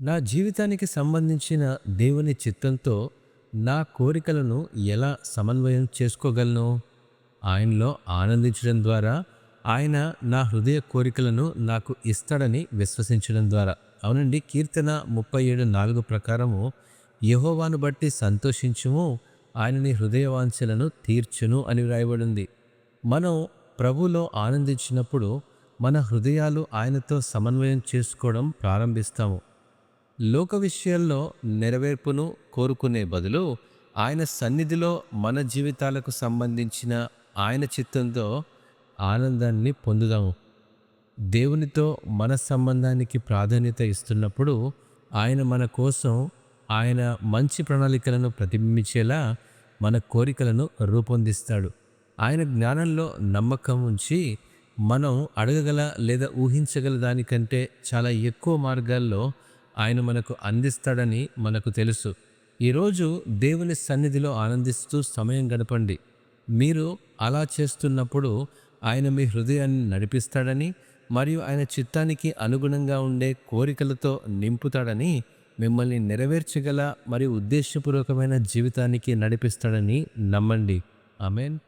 నా జీవితానికి సంబంధించిన దేవుని చిత్తంతో నా కోరికలను ఎలా సమన్వయం చేసుకోగలను? ఆయనలో ఆనందించడం ద్వారా ఆయన నా హృదయ కోరికలను నాకు ఇస్తాడని విశ్వసించడం ద్వారా. అవునండి కీర్తన ముప్పై ఏడు నాలుగు ప్రకారము యహోవాను బట్టి సంతోషించుము ఆయనని హృదయ హృదయవాంఛలను తీర్చును అని వ్రాయబడింది. మనం ప్రభులో ఆనందించినప్పుడు మన హృదయాలు ఆయనతో సమన్వయం చేసుకోవడం ప్రారంభిస్తాము. లోక విషయాల్లో నెరవేర్పును కోరుకునే బదులు ఆయన సన్నిధిలో మన జీవితాలకు సంబంధించిన ఆయన చిత్తంతో ఆనందాన్ని పొందుదాము. దేవునితో మన సంబంధానికి ప్రాధాన్యత ఇస్తున్నప్పుడు ఆయన మన కోసం ఆయన మంచి ప్రణాళికలను ప్రతిబింబించేలా మన కోరికలను రూపొందిస్తాడు. ఆయన జ్ఞానంలో నమ్మకం ఉంచి మనం అడగగల లేదా ఊహించగల దానికంటే చాలా ఎక్కువ మార్గాల్లో ఆయన మనకు అందిస్తాడని మనకు తెలుసు. ఈరోజు దేవుని సన్నిధిలో ఆనందిస్తూ సమయం గడపండి. మీరు అలా చేస్తున్నప్పుడు ఆయన మీ హృదయాన్ని నడిపిస్తాడని మరియు ఆయన చిత్తానికి అనుగుణంగా ఉండే కోరికలతో నింపుతాడని మిమ్మల్ని నెరవేర్చగల మరియు ఉద్దేశపూర్వకమైన జీవితానికి నడిపిస్తాడని నమ్మండి. ఆమెన్.